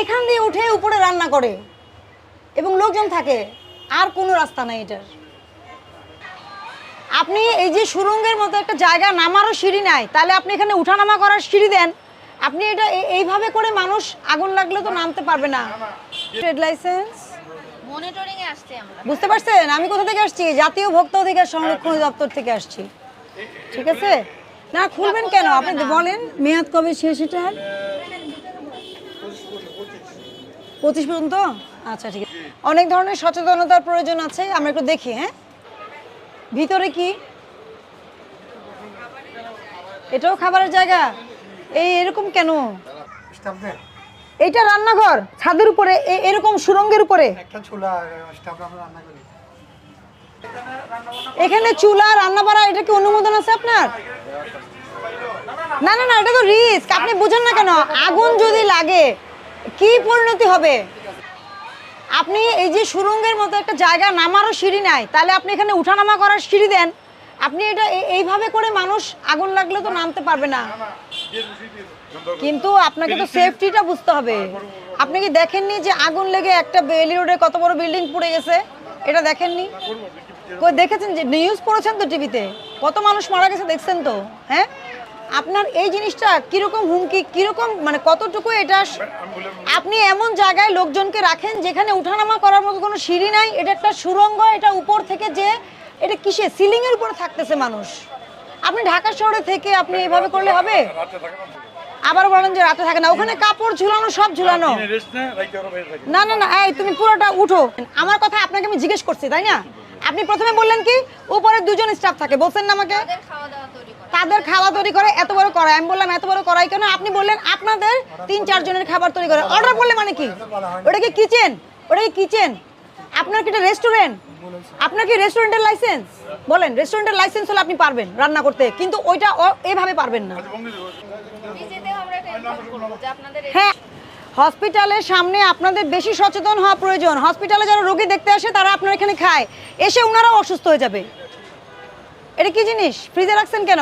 এখান দিয়ে উঠে উপরে রান্না করে। এবং লোকজন থাকে। আর কোনো রাস্তা নাই এটার। আপনি এই যে সুরঙ্গের মতো একটা জায়গা নামারও সিঁড়ি নাই তাহলে আপনি এখানে উঠানামা করার সিঁড়ি দেন। আপনি এটা এইভাবে করে মানুষ আগুন লাগলে তো নামতে পারবে না। ট্রেড লাইসেন্স মনিটরিং এ আসছে আমরা। বুঝতে পারছেন? আমি কোথা থেকে আসছি? জাতীয় ভোক্তা অধিকার সংরক্ষণ দপ্তর থেকে আসছি। ঠিক আছে? না খুলবেন কেন? আপনি বলেন। মেয়াদ কবে শেষ এটার? পঁচিশ পর্যন্ত? আচ্ছা ঠিক আছে। অনেক ধরনের সচেতনতার প্রয়োজন আছে আমরা একটু দেখি হ্যাঁ? ভিতরে কি? এটাও খাবারের জায়গা? এই এরকম কেন? এইটা রান্নাঘর ছাদের উপরে এরকম সুরঙ্গের উপরে? এখানে চুলা রান্না বাড়া এটা কি অনুমোদন আছে আপনার? না না না এটা তো রিস্ক আপনি বুঝেন না কেন আগুন যদি লাগে কি পরিণতি হবে? আপনি এই যে সুরঙ্গের মতো একটা জায়গা নামারও সিঁড়ি নাই, তাহলে আপনি এখানে উঠানামা করার সিঁড়ি দেন। আপনি এটা এইভাবে করে মানুষ আগুন লাগলে তো নামতে পারবে না। কিন্তু আপনাকে তো সেফটিটা বুঝতে হবে। আপনি কি দেখেননি যে আগুন লেগে একটা বেলি রোডে কত বড় বিল্ডিং পুড়ে গেছে? এটা দেখেননি? দেখেছেন যে নিউজ পড়েছেন তো টিভিতে কত মানুষ মারা গেছে দেখছেন তো? হ্যাঁ? আপনার এই জিনিসটা কীরকম হুমকি, কীরকম মানে কতটুকু এটা আপনি এমন জায়গায় লোকজনকে রাখেন যেখানে উঠানামা করার মতো কোনো সিঁড়ি নাই? এটা একটা সুরঙ্গ, এটা উপর থেকে যে, এটা কিসে সিলিং এর উপরে থাকতেছে মানুষ। আপনি ঢাকা শহরে থেকে আপনি এভাবে করলে হবে? আবার বলেন যে রাতে থাকে না। ওখানে কাপড় ঝুলানো, সব ঝুলানো। না না না, এই তুমি পুরোটা উঠো। আমার কথা আপনাকে আমি জিজ্ঞেস করছি, তাই না? আপনি প্রথমে বললেন কি, উপরে দুজন স্টাফ থাকে। বলছেন না আমাকে? তাদের খাওয়া তৈরি করা এত বড় করাই আমি বললাম এত বড় করাই কেন? আপনি বললেন আপনাদের তিন চার জনের খাবার তৈরি করে। অর্ডার করলে মানে কি? ওটা কি কিচেন ওটা কি কিচেন আপনার কি এটা রেস্টুরেন্ট আপনার কি রেস্টুরেন্টের লাইসেন্স বলেন রেস্টুরেন্টের লাইসেন্স হলে আপনি পারবেন রান্না করতে কিন্তু ওইটা এভাবে পারবেন না। হ্যাঁ হসপিটালের সামনে আপনাদের বেশি সচেতন হওয়া প্রয়োজন। হসপিটালে যারা রোগী দেখতে আসে তারা আপনার এখানে খায়। এসে ওনারাও অসুস্থ হয়ে যাবে। এটা কি জিনিস? ফ্রিজে রাখছেন কেন?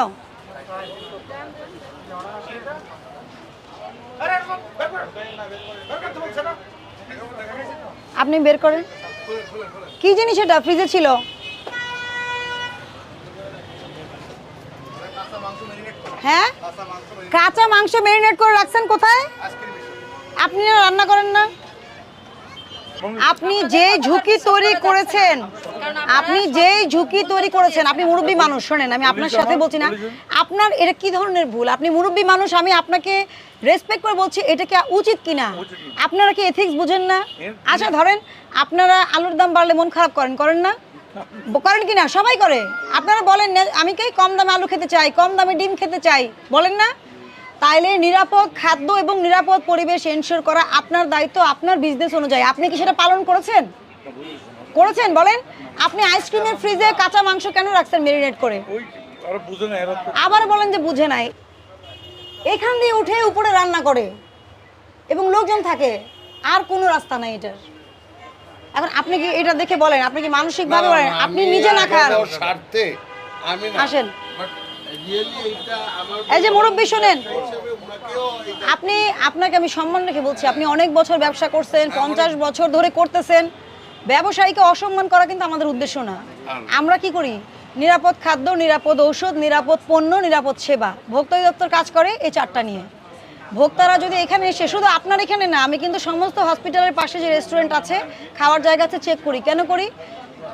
আপনি বের করেন। কি জিনিস এটা? ফ্রিজে ছিল? হ্যাঁ? কাঁচা মাংস মেরিনেট করে রাখছেন কোথায়? আপনি রান্না করেন না? আপনি যে ঝুঁকি তৈরি করেছেন আপনি যে ঝুঁকি তৈরি করেছেন আপনি মুরব্বী মানুষ শোনেন আমি আপনার সাথে বলছি না। আপনার এটা কি ধরনের ভুল? আপনি মুরব্বী মানুষ আমি আপনাকে রেসপেক্ট করে বলছি এটা কি উচিত কিনা? আপনারা কি এথিক্স বুঝেন না? আচ্ছা ধরেন আপনারা আলুর দাম বাড়লে মন খারাপ করেন করেন না? করেন কি না? সবাই করে। আপনারা বলেন না, আমি কি কম দামে আলু খেতে চাই? কম দামে ডিম খেতে চাই? বলেন না? তাইলে নিরাপদ খাদ্য এবং নিরাপদ পরিবেশ এনশোর করা আপনার দায়িত্ব আপনার বিজনেস অনুযায়ী। আপনি কি সেটা পালন করেছেন? করেছেন বলেন। আপনি আইসক্রিমের ফ্রিজে কাঁচা মাংস কেন রাখছেন মেরিনেট করে? আবার বলেন যে বুঝে নাই। এখান দিয়ে উঠে উপরে রান্না করে এবং লোকজন থাকে। আর কোনো রাস্তা নাই এটার। এখন আপনি কি এটা দেখে বলেন? আপনি কি মানসিকভাবে বলেন? আপনি নিজে না খান। স্বার্থে আমি আসেন। এই যে মুরব্বী শোনেন আপনি আপনাকে আমি সম্মান রেখে বলছি আপনি অনেক বছর ব্যবসা করছেন পঞ্চাশ বছর ধরে করতেছেন। ব্যবসায়ীকে অসম্মান করা কিন্তু আমাদের উদ্দেশ্য না। আমরা কি করি? নিরাপদ খাদ্য নিরাপদ ঔষধ নিরাপদ পণ্য নিরাপদ সেবা। ভোক্তা দপ্তর কাজ করে এই চারটা নিয়ে। ভোক্তারা যদি এখানে এসে শুধু আপনার এখানে না আমি কিন্তু সমস্ত হসপিটালের পাশে যে রেস্টুরেন্ট আছে খাওয়ার জায়গা আছে চেক করি। কেন করি?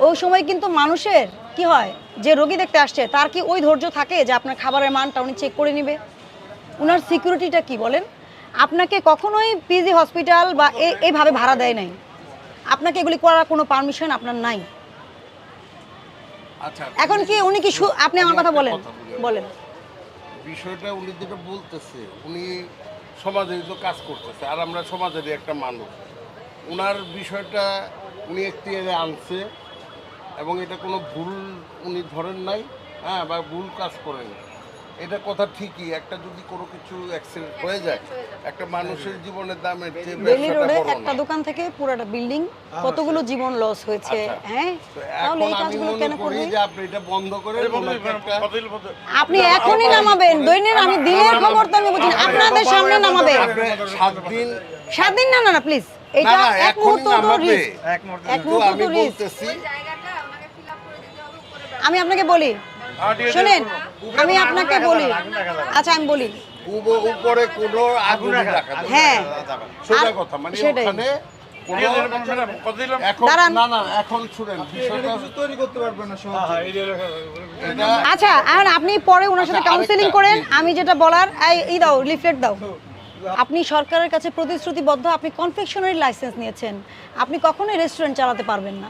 ওই সময় কিন্তু মানুষের কি হয় যে রোগী দেখতে আসছে তার কি ওই ধৈর্য থাকে যে আপনার খাবারের মানটা উনি চেক করে নেবে? ওনার সিকিউরিটিটা কি বলেন? আপনাকে কখনোই পিজি হসপিটাল বা এইভাবে ভাড়া দেয় নাই। আপনাকে এগুলি করার কোনো পারমিশন আপনার নাই। আচ্ছা এখন কি উনি কি আপনি আমার কথা বলেন বলেন। বিষয়টা উনি যেটা বলতেছে উনি সমাজের তো কাজ করতেছে আর আমরা সমাজেরই একটা মানুষ। ওনার বিষয়টা উনি একটি আনছে এবং এটা কোনো ভুল উনি ধরেন নাই হ্যাঁ বা ভুল কাজ করেন এটা কথা ঠিকই একটা যদি কোনো কিছু অ্যাক্সিডেন্ট হয়ে যায় একটা মানুষের জীবনের দামের যে বেলি রোডে একটা দোকান থেকে পুরোটা বিল্ডিং কতগুলো জীবন লস হয়েছে আচ্ছা। হ্যাঁ? তাহলে এই কাজগুলো কেন করি করবে? যে আপনি এটা বন্ধ করে আপনি এখনই নামাবেন দৈনিক আমি দিনের খবর তো আমি বুঝিনি আপনাদের সামনে নামাবে সাত দিন সাত দিন না না না প্লিজ না এটা এক মুহূর্ত তো রিস্ক এক মুহূর্ত তো রিস্ক আমি আপনাকে বলি। শোনেন আমি আপনাকে বলি। আচ্ছা আমি বলি। উপরে কোনো আগুন রাখা হ্যাঁ। সোজা কথা মানে সেটাই। ওখানে দাঁড়ান। না না এখন শুনেন বিষয়টা তৈরি করতে পারবেন না সব এটা আচ্ছা এখন আপনি পরে ওনার সাথে আচ্ছা, কাউন্সিলিং করেন। আমি যেটা বলার এই দাও লিফলেট দাও। আপনি সরকারের কাছে প্রতিশ্রুতিবদ্ধ আপনি কনফেকশনারি লাইসেন্স নিয়েছেন। আপনি কখনোই রেস্টুরেন্ট চালাতে পারবেন না।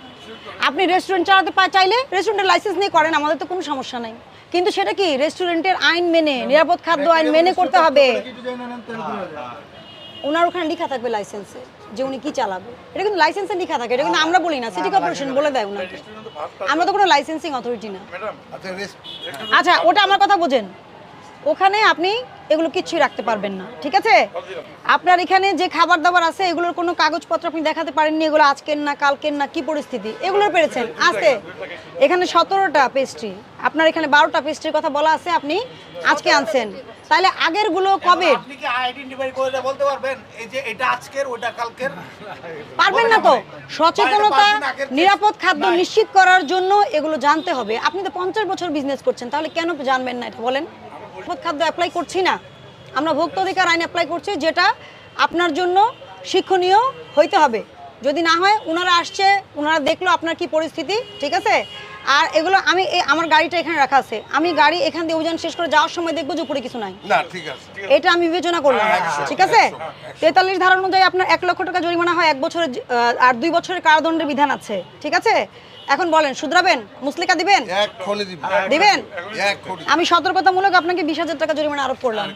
আপনি রেস্টুরেন্ট চালাতে চাইলে রেস্টুরেন্টের লাইসেন্স নিয়ে করেন আমাদের তো কোনো সমস্যা নাই। কিন্তু সেটা কি রেস্টুরেন্টের আইন মেনে নিরাপদ খাদ্য আইন মেনে করতে হবে। ওনার ওখানে লেখা থাকবে লাইসেন্সে যে উনি কি চালাবে। এটা কিন্তু লাইসেন্সে লেখা থাকে এটা কিন্তু আমরা বলি না সিটি কর্পোরেশন বলে দেয় ওনাকে। আমরা তো কোনো লাইসেন্সিং অথরিটি না। আচ্ছা আচ্ছা ওটা আমার কথা বোঝেন। ওখানে আপনি এগুলো কিচ্ছুই রাখতে পারবেন না ঠিক আছে? আপনার এখানে যে খাবার দাবার আছে এগুলোর কোনো কাগজপত্র আপনি দেখাতে পারেননি এগুলো আজকের না কালকের না কি পরিস্থিতি? এগুলো পেরেছেন আছে। এখানে সতেরোটা পেস্ট্রি আপনার এখানে বারোটা পেস্ট্রির কথা বলা আছে আপনি আজকে আনছেন। তাহলে আগেরগুলো কবে? পারবেন? না তো? সচেতনতা। নিরাপদ খাদ্য নিশ্চিত করার জন্য এগুলো জানতে হবে। আপনি তো পঞ্চাশ বছর বিজনেস করছেন তাহলে কেন জানবেন না এটা বলেন? খাদ্য অ্যাপ্লাই করছি না। আমরা ভোক্তা অধিকার আইন অ্যাপ্লাই করছি, যেটা আপনার জন্য শিক্ষণীয় হইতে হবে। যদি না হয় ওনারা আসছে ওনারা দেখল আপনার কি পরিস্থিতি, ঠিক আছে? আর এগুলো আমি আমার গাড়িটা এখানে রাখা আছে। আমি গাড়ি এখান দিয়ে অভিযান শেষ করে যাওয়ার সময় দেখব যে উপরে কিছু নাই। না ঠিক আছে। এটা আমি বিবেচনা করলাম। ঠিক আছে? তেতাল্লিশ ধারা অনুযায়ী আপনার এক লক্ষ টাকা জরিমানা হয় এক বছরের আর দুই বছরের কারাদণ্ডের বিধান আছে। ঠিক আছে? এখন বলেন শুধরাবেন? মুসলিকা দিবেন? দিবেন। আমি সতর্কতামূলক আপনাকে বিশ হাজার টাকা জরিমানা আরোপ করলাম।